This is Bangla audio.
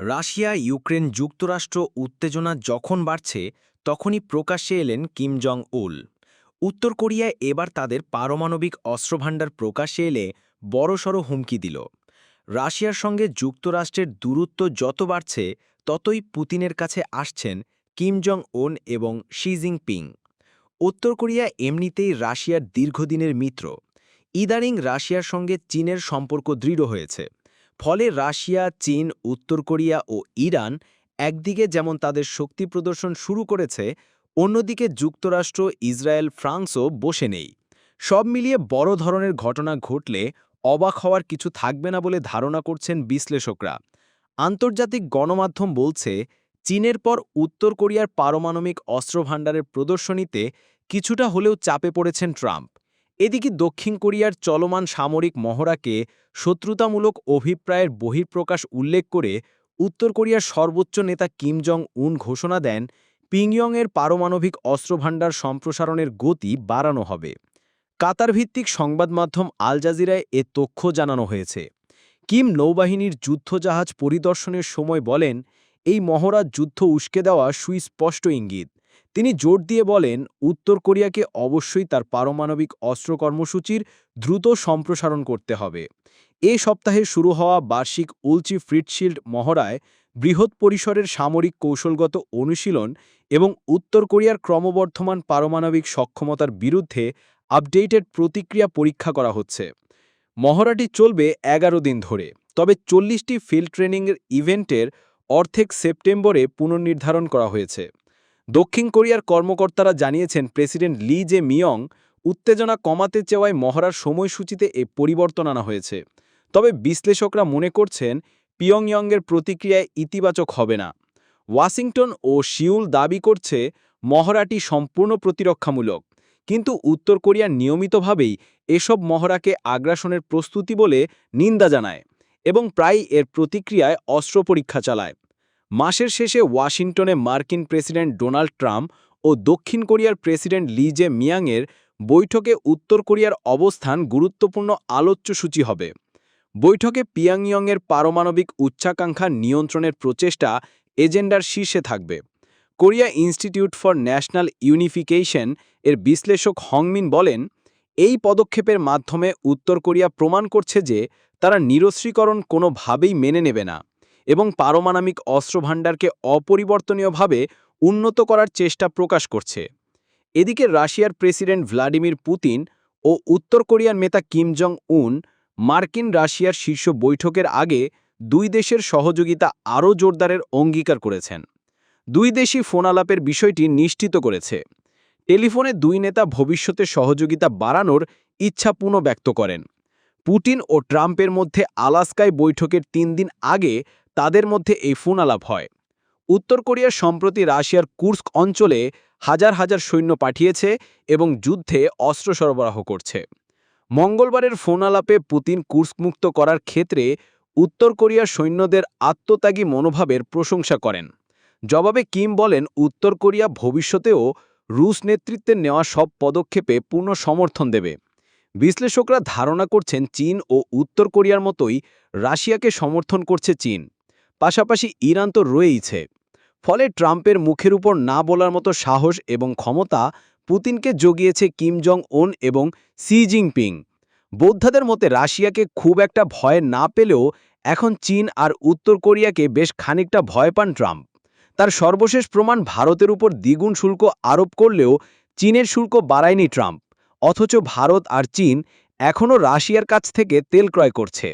রাশিয়া, ইউক্রেন যুক্তরাষ্ট্র উত্তেজনা যখন বাড়ছে, তখনই প্রকাশ্যে এলেন কিম জং উল উত্তর কোরিয়ায় এবার তাদের পারমাণবিক অস্ত্রভাণ্ডার প্রকাশ্যে এলে বড়সড় হুমকি দিল। রাশিয়ার সঙ্গে যুক্তরাষ্ট্রের দূরত্ব যত বাড়ছে, ততই পুতিনের কাছে আসছেন কিম জং উন এবং শি জিনপিং। উত্তর কোরিয়া এমনিতেই রাশিয়ার দীর্ঘদিনের মিত্র। ইদারিং রাশিয়ার সঙ্গে চীনের সম্পর্ক দৃঢ় হয়েছে। ফলে রাশিয়া, চীন, উত্তর কোরিয়া ও ইরান একদিকে যেমন তাদের শক্তি প্রদর্শন শুরু করেছে, অন্যদিকে যুক্তরাষ্ট্র, ইসরায়েল, ফ্রান্সও বসে নেই। সব মিলিয়ে বড় ধরনের ঘটনা ঘটলে অবাক হওয়ার কিছু থাকবে না বলে ধারণা করছেন বিশ্লেষকরা। আন্তর্জাতিক গণমাধ্যম বলছে, চীনের পর উত্তর কোরিয়ার পারমাণবিক অস্ত্রভাণ্ডারের প্রদর্শনীতে কিছুটা হলেও চাপে পড়েছেন ট্রাম্প। এদিকে দক্ষিণ কোরিয়ার চলমান সামরিক মহড়াকে শত্রুতামূলক অভিপ্রায়ের বহিঃপ্রকাশ উল্লেখ করে উত্তর কোরিয়ার সর্বোচ্চ নেতা কিম জং উন ঘোষণা দেন পিংয়ংয়ের পারমাণবিক অস্ত্রভাণ্ডার সম্প্রসারণের গতি বাড়ানো হবে। কাতার ভিত্তিক সংবাদ মাধ্যম আল জাজিরায় এ তথ্য জানানো হয়েছে। কিম নৌবাহিনীর যুদ্ধজাহাজ পরিদর্শনের সময় বলেন, এই মহড়া যুদ্ধ উস্কে দেওয়া সুস্পষ্ট ইঙ্গিত। তিনি জোর দিয়ে বলেন, উত্তর কোরিয়াকে অবশ্যই তার পারমাণবিক অস্ত্র কর্মসূচির দ্রুত সম্প্রসারণ করতে হবে। এ সপ্তাহে শুরু হওয়া বার্ষিক উলচি ফ্রিটশিল্ড মহড়ায় বৃহৎ পরিসরের সামরিক কৌশলগত অনুশীলন এবং উত্তর কোরিয়ার ক্রমবর্ধমান পারমাণবিক সক্ষমতার বিরুদ্ধে আপডেটেড প্রতিক্রিয়া পরীক্ষা করা হচ্ছে। মহড়াটি চলবে এগারো দিন ধরে, তবে চল্লিশটি ফিল্ড ট্রেনিংয়ের ইভেন্টের অর্ধেক সেপ্টেম্বরে পুনর্নির্ধারণ করা হয়েছে। দক্ষিণ কোরিয়ার কর্মকর্তারা জানিয়েছেন প্রেসিডেন্ট লি জে মিয়ং উত্তেজনা কমাতে চাওয়ায় মহড়ার সময়সূচিতে এ পরিবর্তন আনা হয়েছে। তবে বিশ্লেষকরা মনে করছেন পিয়ংইয়ংয়ের প্রতিক্রিয়ায় ইতিবাচক হবে না। ওয়াশিংটন ও শিউল দাবি করছে মহড়াটি সম্পূর্ণ প্রতিরক্ষামূলক। কিন্তু উত্তর কোরিয়া নিয়মিতভাবেই এসব মহড়াকে আগ্রাসনের প্রস্তুতি বলে নিন্দা জানায় এবং প্রায় এর প্রতিক্রিয়ায় অস্ত্র পরীক্ষা চালায়। মাসের শেষে ওয়াশিংটনে মার্কিন প্রেসিডেন্ট ডোনাল্ড ট্রাম্প ও দক্ষিণ কোরিয়ার প্রেসিডেন্ট লি জে মিয়াংয়ের বৈঠকে উত্তর কোরিয়ার অবস্থান গুরুত্বপূর্ণ আলোচ্যসূচি হবে। বৈঠকে পিয়াংইয়ংয়ের পারমাণবিক উচ্চাকাঙ্ক্ষা নিয়ন্ত্রণের প্রচেষ্টা এজেন্ডার শীর্ষে থাকবে। Korea Institute for National Unification এর বিশ্লেষক হংমিন বলেন, এই পদক্ষেপের মাধ্যমে উত্তর কোরিয়া প্রমাণ করছে যে তারা নিরস্ত্রীকরণ কোনোভাবেই মেনে নেবে না। এবং পারমাণবিক অস্ত্রভাণ্ডারকে অপরিবর্তনীয়ভাবে উন্নত করার চেষ্টা প্রকাশ করছে। এদিকে রাশিয়ার প্রেসিডেন্ট ভ্লাদিমির পুতিন ও উত্তর কোরিয়ার নেতা কিম জং উন মার্কিন রাশিয়ার শীর্ষ বৈঠকের আগে দুই দেশের সহযোগিতা আরও জোরদারের অঙ্গীকার করেছেন। দুই দেশই ফোনালাপের বিষয়টি নিশ্চিত করেছে। টেলিফোনে দুই নেতা ভবিষ্যতে সহযোগিতা বাড়ানোর ইচ্ছা পুনঃ ব্যক্ত করেন। পুটিন ও ট্রাম্পের মধ্যে আলাস্কায় বৈঠকের তিন দিন আগে তাদের মধ্যে এই ফোনালাপ হয়। উত্তর কোরিয়া সম্প্রতি রাশিয়ার কুর্স্ক অঞ্চলে হাজার হাজার সৈন্য পাঠিয়েছে এবং যুদ্ধে অস্ত্র সরবরাহ করছে। মঙ্গলবারের ফোন আলাপে পুতিন কুর্স্কমুক্ত করার ক্ষেত্রে উত্তর কোরিয়ার সৈন্যদের আত্মত্যাগী মনোভাবের প্রশংসা করেন। জবাবে কিম বলেন, উত্তর কোরিয়া ভবিষ্যতেও রুশ নেতৃত্বের নেওয়া সব পদক্ষেপে পূর্ণ সমর্থন দেবে। বিশ্লেষকরা ধারণা করছেন, চীন ও উত্তর কোরিয়ার মতোই রাশিয়াকে সমর্থন করছে চীন। পাশাপাশি ইরান তো রয়েইছে। ফলে ট্রাম্পের মুখের উপর না বলার মতো সাহস এবং ক্ষমতা পুতিনকে জগিয়েছে কিম জং ওন এবং সি জিনপিং। বৌদ্ধাদের মতে রাশিয়াকে খুব একটা ভয় না পেলেও এখন চীন আর উত্তর কোরিয়াকে বেশ খানিকটা ভয় পান ট্রাম্প। তার সর্বশেষ প্রমাণ ভারতের উপর দ্বিগুণ শুল্ক আরোপ করলেও চীনের শুল্ক বাড়ায়নি ট্রাম্প, অথচ ভারত আর চীন এখনও রাশিয়ার কাছ থেকে তেল ক্রয় করছে।